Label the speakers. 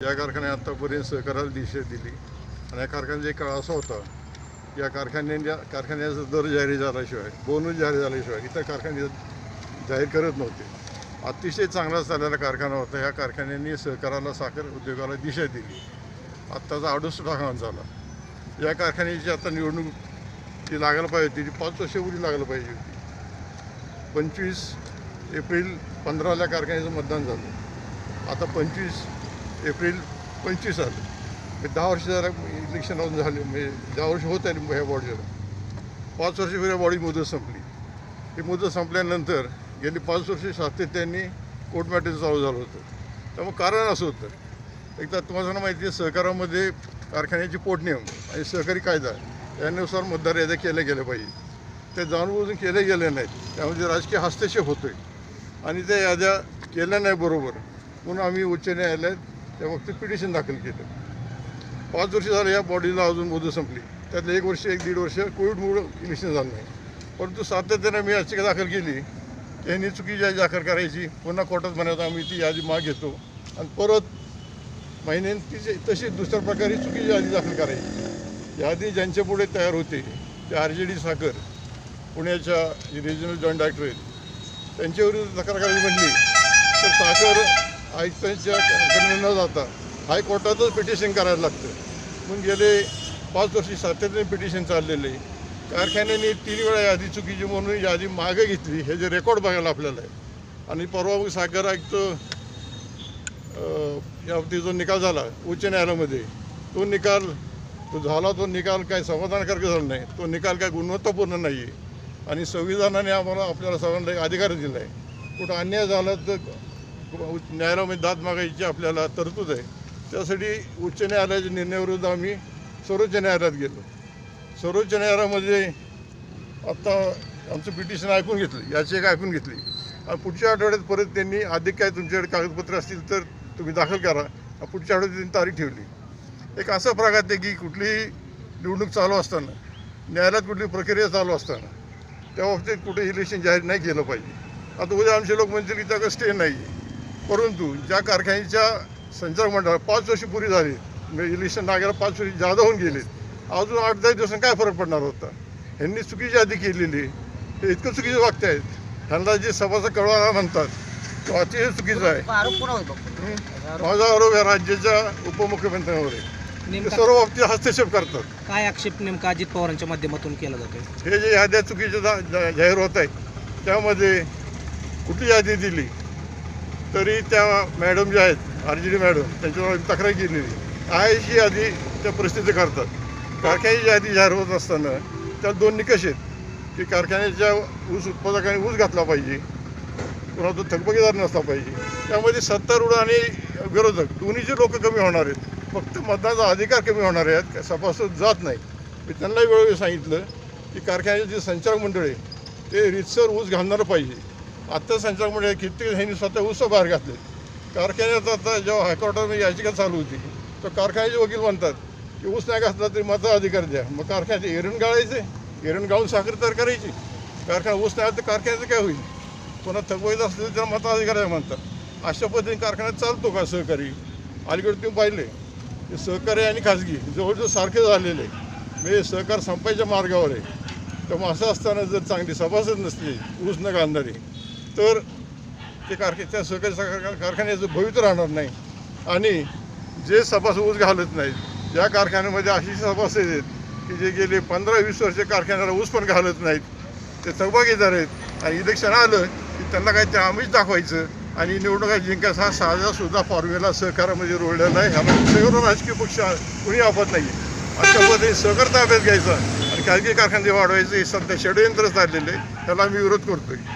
Speaker 1: या कारखान्याने आत्तापर्यंत सहकाराला दिशा दिली. आणि या कारखान्याचा एक काळ असा होता या कारखान्याच्या कारखान्याचा दर जाहीर झाल्याशिवाय बोनस जाहीर झाल्याशिवाय इतर कारखाने जाहीर करत नव्हते. अतिशय चांगला चाललेला कारखाना होता. ह्या कारखान्यांनी सहकाराला साखर उद्योगाला दिशा दिली. आत्ताचा अडुसष्ट हंगाम झाला. या कारखान्याची आता निवडणूक जी लागायला पाहिजे होती ती पाच वर्षापूर्वी लागायला पाहिजे होती. पंचवीस एप्रिल पंधराला कारखान्याचं मतदान झालं. आता पंचवीस एप्रिल पंचवीस आलं. म्हणजे दहा वर्ष जरा इलेक्शन अजून झाले. म्हणजे दहा वर्ष होत आहे ह्या बॉडीला पाच वर्ष ह्या बॉडी मुदत संपली. ही मुदत संपल्यानंतर गेली पाच वर्ष सातत्याने कोर्ट मॅटर चालू झालं होतं. त्यामुळे कारण असं होतं. एकदा तुम्हाला माहिती आहे सहकारामध्ये कारखान्याची पोटनियम आणि सहकारी कायदा यानुसार मतदार याद्या केल्या गेल्या पाहिजे. ते जाणूनबुजून केले गेले नाहीत. त्यामध्ये राजकीय हस्तक्षेप होतोय. आणि त्या याद्या केल्या नाही बरोबर. म्हणून आम्ही उच्च न्यायालयात त्या बाबतीत पिटिशन दाखल केलं. पाच वर्ष झालं या बॉडीला अजून मुदत संपली. त्यातलं एक वर्ष एक दीड वर्ष कोविडमुळं इलेक्शन झालं नाही. परंतु सातत्यानं मी याचिका दाखल केली. त्यांनी चुकीची यादी दाखल करायची. पुन्हा कोर्टात म्हणायचं आम्ही ती यादी माग घेतो. आणि परत महिन्याने तिचे तशी दुसऱ्या प्रकारे चुकीची यादी दाखल करायची. यादी ज्यांच्या पुढे तयार होते ते आर जे डी साखर पुण्याच्या रिजनल जॉईंट डायरेक्टर आहेत. त्यांच्याविरुद्ध तक्रार करायची म्हणली. तर साखर आयुक्तांच्या न जाता. हायकोर्टातच पिटिशन करायला लागतं. म्हणून गेले पाच वर्षी सातत्याने पिटिशन चाललेले. कारखान्याने तीन वेळा यादी चुकीची म्हणून यादी मागे घेतली. हे जे रेकॉर्ड बघायला आपल्याला आहे. आणि परवा मग साखर आयुक्त अं, याबाबतीत जो निकाल झाला उच्च न्यायालयामध्ये तो निकाल तो झाला तो निकाल काय समाधानकारक झाला नाही. तो निकाल काय गुणवत्तापूर्ण नाही आहे आणि संविधानाने आम्हाला आपल्याला सर्वांना एक अधिकार दिला आहे कुठं अन्याय झाला तर न्यायालयामध्ये दाद मागायची आपल्याला तरतूद आहे. त्यासाठी उच्च न्यायालयाच्या निर्णयाविरुद्ध आम्ही सर्वोच्च न्यायालयात गेलो. सर्वोच्च न्यायालयामध्ये आत्ता आमचं पिटिशन ऐकून घेतलं याची एक ऐकून घेतली. आणि पुढच्या आठवड्यात परत त्यांनी अधिक काय तुमच्याकडे कागदपत्र असतील तर तुम्ही दाखल करा. पुढच्या आठवड्यात त्यांनी तारीख ठेवली. एक असा प्रघात आहे की कुठलीही निवडणूक चालू असताना न्यायालयात कुठली प्रक्रिया चालू असताना त्या बाबतीत कुठे इलेक्शन जाहीर नाही केलं पाहिजे. आता उद्या आमचे लोक म्हणतील की त्याकडे स्टे नाही आहे परंतु ज्या कारखान्याच्या संचालक मंडळाला पाच वर्ष पुरी झाली म्हणजे इलेक्शन लागायला पाच वर्ष जादा होऊन गेले. अजून आठ दहा दिवसांनी काय फरक पडणार होता? ह्यांनी चुकीची यादी केलेली. हे इतकं चुकीचं वागत आहेत. ह्यांना जे सभाचा कळवायला म्हणतात तो अतिशय चुकीचं आहे. हं? माझा आरोप या राज्याच्या उपमुख्यमंत्र्यांवर आहे. ते सर्व बाबतीत हस्तक्षेप करतात.
Speaker 2: काय आक्षेप नेमका अजित पवारांच्या माध्यमातून केला जातोय?
Speaker 1: हे जे याद्या चुकीच्या जा- जा- जाहीर होत आहेत त्यामध्ये कुठली यादी दिली? तरी त्या मॅडम ज्या आहेत आर जी डी मॅडम त्यांच्यावर तक्रार केलेली. आहे अशी यादी त्या परिस्थिती करतात. कारखान्याची यादी जाहीर होत असताना त्यात दोन निकष आहेत की कारखान्याच्या ऊस उत्पादकाने ऊस घातला पाहिजे पुन्हा तो थकबकीदार नसला पाहिजे. त्यामध्ये सत्तारूढ आणि विरोधक दोन्हीचे लोक कमी होणार आहेत फक्त मतदानाचा अधिकार कमी होणार आहेत सभासद जात नाही मी त्यांनाही वेळोवेळी सांगितलं की कारखान्याचे जे संचालक मंडळ आहे ते रितसर ऊस घालणारं पाहिजे. आत्ता संचालक म्हणजे कित्येक ह्यांनी स्वतः उत्सव बाहेर घातले. कारखान्यात आता जेव्हा हायकोर्टामध्ये याचिका चालू होती तर कारखान्याचे वकील म्हणतात की ऊस नाही घातला तरी मता अधिकार द्या. मग कारखान्याचे एरण गाळायचे एरण गाळून साखर तयार करायची. कारखाना ऊस नाही तर कारखान्याचं काय होईल? पुन्हा थकवायचं असलं तर त्याला मताधिकार आहे म्हणतात. अशा पद्धतीने कारखान्यात चालतो का सहकारी? अलीकडे तुम्ही पाहिले की सहकारी आणि खाजगी जवळजवळ सारखे झालेले. म्हणजे सहकार संपायच्या मार्गावर आहे. तर मग असं असताना जर चांगली सभासद नसली ऊस न घालणारी तर ते कारखे त्या सहकारी साखर कारखान्याचं भवित राहणार नाही. आणि जे सभास ऊस घालत नाहीत ज्या कारखान्यामध्ये अशी सभासद आहेत की जे गेले पंधरा वीस वर्ष कारखान्याला ऊस पण घालत नाहीत ते सहभागीदार आहेत आणि इलेक्शन आलं की त्यांना काही ते आम्हीच दाखवायचं आणि निवडणुका जिंकायचा हा साधासुद्धा फॉर्म्युला सहकारामध्ये रोडलेला आहे. ह्यामध्ये सगळं राजकीय पक्ष कुणी आपत नाही अशा पद्धतीने सहकार ताब्यात घ्यायचा आणि खाजगी कारखाने वाढवायचे हे सध्या षडयंत्र चाललेलं आहे त्याला आम्ही विरोध करतोय.